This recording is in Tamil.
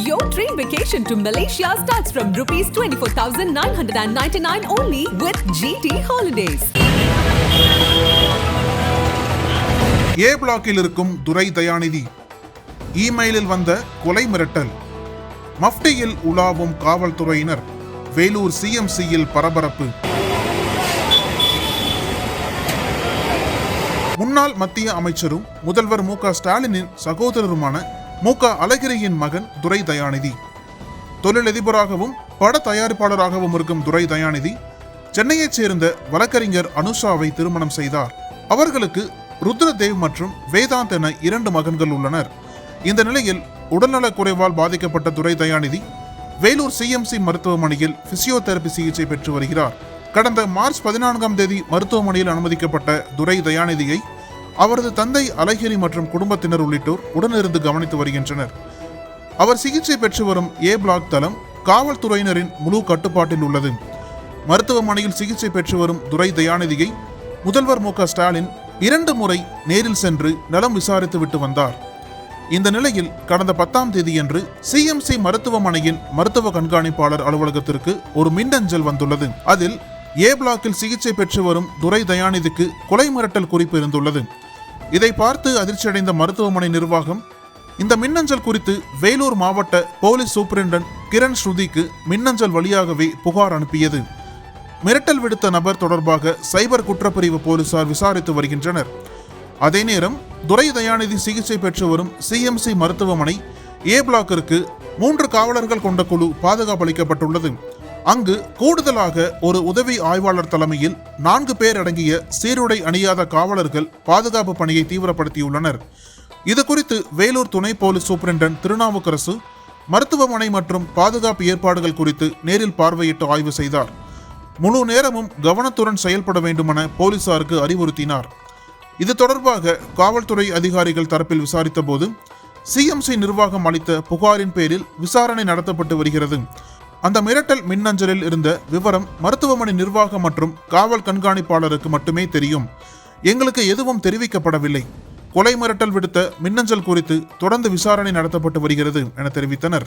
Your dream vacation to Malaysia starts from rupees 24,999 only with GT Holidays. ஏ பிளாக்கில் இருக்கும் துரை தயாநிதி இமெயிலில் வந்த கொலை மிரட்டல் மஃப்டியில் உலாவும் காவல்துறையினர் வேலூர் சிஎம்சியில் பரபரப்பு முன்னாள் மத்திய அமைச்சரும் முதல்வர் மு க ஸ்டாலினின் சகோதரருமான மு க அழகிரியின் மகன் துரை தயாநிதி தொழிலதிபராகவும் பட தயாரிப்பாளராகவும் இருக்கும் துரை தயாநிதி சென்னையைச் சேர்ந்த வழக்கறிஞர் அனுஷாவை திருமணம் செய்தார். அவர்களுக்கு ருத்ரதேவ் மற்றும் வேதாந்த் என இரண்டு மகன்கள் உள்ளனர். இந்த நிலையில் உடல்நலக் குறைவால் பாதிக்கப்பட்ட துரை தயாநிதி வேலூர் சிஎம்சி மருத்துவமனையில் பிசியோதெரபி சிகிச்சை பெற்று வருகிறார். கடந்த மார்ச் பதினான்காம் தேதி மருத்துவமனையில் அனுமதிக்கப்பட்ட துரை தயாநிதியை அவரது தந்தை அழகிரி மற்றும் குடும்பத்தினர் உள்ளிட்டோர் உடனிருந்து கவனித்து வருகின்றனர். அவர் சிகிச்சை பெற்று வரும் ஏ பிளாக் தளம் காவல்துறையினரின் முழு கட்டுப்பாட்டில் உள்ளது. மருத்துவமனையில் சிகிச்சை பெற்று வரும் துரை தயாநிதியை முதல்வர் மு ஸ்டாலின் இரண்டு முறை நேரில் சென்று நலம் விசாரித்து விட்டு வந்தார். இந்த நிலையில் கடந்த பத்தாம் தேதியன்று சிஎம்சி மருத்துவமனையின் மருத்துவ கண்காணிப்பாளர் அலுவலகத்திற்கு ஒரு மின்னஞ்சல் வந்துள்ளது. அதில் ஏ பிளாக்கில் சிகிச்சை பெற்று வரும் துரை தயாநிதிக்கு கொலை மிரட்டல் குறிப்பு இருந்துள்ளது. இதை பார்த்து அதிர்ச்சியடைந்த மருத்துவமனை நிர்வாகம் இந்த மின்னஞ்சல் குறித்து வேலூர் மாவட்ட போலீஸ் சூப்பரிண்டன் கிரண் ஸ்ருதிக்கு மின்னஞ்சல் வழியாகவே புகார் அனுப்பியது. மிரட்டல் விடுத்த நபர் தொடர்பாக சைபர் குற்றப்பிரிவு போலீசார் விசாரித்து வருகின்றனர். அதே நேரம் துரை தயாநிதி சிகிச்சை பெற்று வரும் சிஎம்சி மருத்துவமனை ஏ பிளாக்கிற்கு மூன்று காவலர்கள் கொண்ட குழு பாதுகாப்பு அளிக்கப்பட்டுள்ளது. அங்கு கூடுதலாக ஒரு உதவி ஆய்வாளர் தலைமையில் நான்கு பேர் அடங்கிய சீருடை அணியாத காவலர்கள் பாதுகாப்பு பணியை தீவிரப்படுத்தியுள்ளனர். இது குறித்து வேலூர் துணை போலீஸ் சூப்பரிண்டன் திருநாவுக்கரசு மருத்துவமனை மற்றும் பாதுகாப்பு ஏற்பாடுகள் குறித்து நேரில் பார்வையிட்டு ஆய்வு செய்தார். முழு நேரமும் கவனத்துடன் செயல்பட வேண்டுமென போலீசாருக்கு அறிவுறுத்தினார். இது தொடர்பாக காவல்துறை அதிகாரிகள் தரப்பில் விசாரித்த போது சிஎம்சி நிர்வாகம் அளித்த புகாரின் பேரில் விசாரணை நடத்தப்பட்டு வருகிறது. அந்த மிரட்டல் மின்னஞ்சலில் இருந்த விவரம் மருத்துவமனை நிர்வாகம் மற்றும் காவல் கண்காணிப்பாளருக்கு மட்டுமே தெரியும். எங்களுக்கு எதுவும் தெரிவிக்கப்படவில்லை. கொலை மிரட்டல் விடுத்த மின்னஞ்சல் குறித்து தொடர்ந்து விசாரணை நடத்தப்பட்டு வருகிறது என தெரிவித்தனர்.